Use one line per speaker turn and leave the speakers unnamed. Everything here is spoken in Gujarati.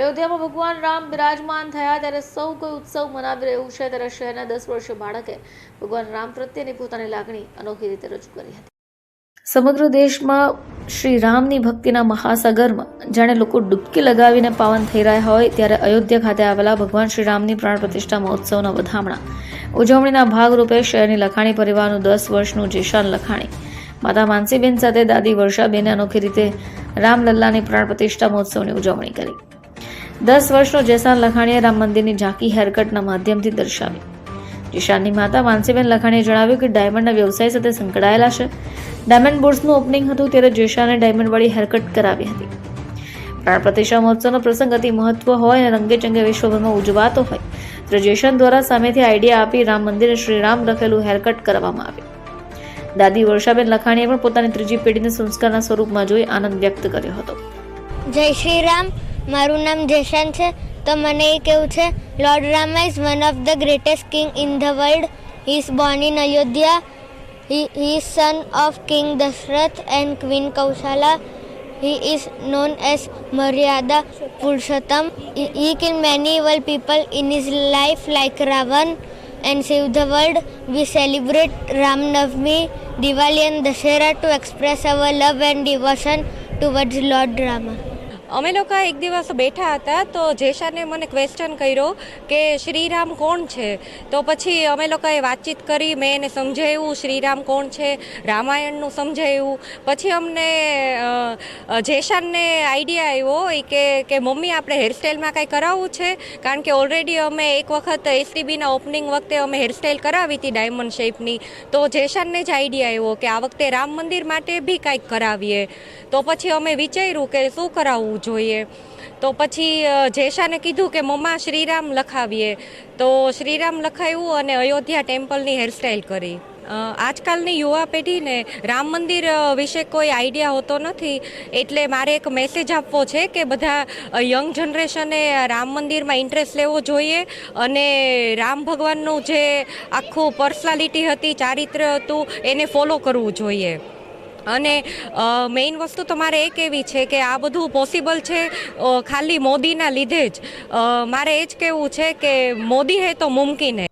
અયોધ્યામાં ભગવાન રામ બિરાજમાન થયા ત્યારે સૌ કોઈ ઉત્સવ મનાવી રહ્યું છે. ત્યારે શહેરના દસ વર્ષીય બાળકે ભગવાન રામ પ્રત્યેની પોતાની લાગણી અનોખી રીતે રજૂ કરી હતી. સમગ્ર દેશમાં શ્રી રામની ભક્તિના મહાસાગરમાં જાણે લોકો ડૂબકી લગાવીને પાવન થઈ રહ્યા હોય, ત્યારે અયોધ્યા ખાતે આવેલા ભગવાન શ્રી રામની પ્રાણ પ્રતિષ્ઠા મહોત્સવના વધામણા. ઉજવણીના ભાગરૂપે શહેરની લખાણી પરિવારનું દસ વર્ષનું જેશાન લખાણી. માતા માનસીબેન સાથે દાદી વર્ષાબેને અનોખી રીતે રામલલ્લાની પ્રાણ પ્રતિષ્ઠા મહોત્સવની ઉજવણી કરી. દસ વર્ષનો જેસાન લખાણીએ રામ મંદિરની ઝાંકી હેરકટના માધ્યમથી દર્શાવી. જીશાનની માતા માનસીબેન લખાણીએ જણાવ્યું કે ડાયમંડના વ્યવસાય સાથે સંકળાયેલા છે. ડાયમંડ બોર્ડ્સનું ઓપનિંગ હતું ત્યારે જેશાને ડાયમંડવાળી હેરકટ કરાવી હતી. પ્રાણ પ્રતિષ્ઠા મહોત્સવનો પ્રસંગ અતિ મહત્વ હોય અને રંગેચંગે વિશ્વભરમાં ઉજવાતો હોય. તો જેશાન દ્વારા સામેથી આઈડિયા આપી રામ મંદિરે શ્રીરામ લખેલું હેરકટ કરવામાં આવ્યું દાદી વર્ષાબેન લખાણીએ પણ પોતાની ત્રીજી પેઢીને સંસ્કારના સ્વરૂપમાં જોઈ આનંદ વ્યક્ત કર્યો હતો.
જય શ્રી રામ મારું નામ જેશાન છે. તો મને એ કેવું છે lord Rama is one of the greatest king in the world he is born in Ayodhya he is son of king Dasharatha and queen Kaushalya he is known as Maryada Purushottam he kill many evil people in his life like Ravana and save the world we celebrate Ramnavami Diwali and Dussehra to express our love and devotion towards lord Rama.
અમે લોકો એક દિવસ બેઠા હતા તો જેશાને મને ક્વેશ્ચન કર્યો કે શ્રીરામ કોણ છે? તો પછી અમે લોકોએ વાતચીત કરી, મેં એને સમજાવ્યું, શ્રીરામ કોણ છે? રામાયણનું સમજાવ્યું. પછી અમને જેશાનને આઈડિયા આવ્યો કે કે મમ્મી, આપણે હેરસ્ટાઈલમાં કાંઈ કરાવવું છે? કારણ કે ઓલરેડી અમે એક વખત એસટીબીના ઓપનિંગ વખતે અમે હેરસ્ટાઈલ કરાવી હતી ડાયમંડ શેપની તો જેશાનને જ આઈડિયા આવ્યો કે આ વખતે રામ મંદિર માટે બી કાંઈક કરાવીએ. તો પછી અમે વિચાર્યું કે શું કરાવવું જોઈએ? તો પછી જેશાને કીધું કે મમ્મા, શ્રીરામ લખાવીએ. તો શ્રીરામ લખાવ્યું અને અયોધ્યા ટેમ્પલની હેરસ્ટાઈલ કરી. આજકાલની યુવા પેઢીને રામ મંદિર વિશે કોઈ આઈડિયા હોતો નથી. એટલે મારે એક મેસેજ આપવો છે કે બધા યંગ જનરેશને રામ મંદિરમાં ઇન્ટરેસ્ટ લેવો જોઈએ અને રામ ભગવાનનું જે આખું પર્સનાલિટી હતી, ચારિત્ર હતું, એને ફોલો કરવું જોઈએ. અને મેઇન વસ્તુ તમારે એક એવી છે કે આ બધું પોસિબલ છે ખાલી મોદીના લીધે જ. મારે એ જ કહેવું છે કે મોદી હે તો મુમકિન હે.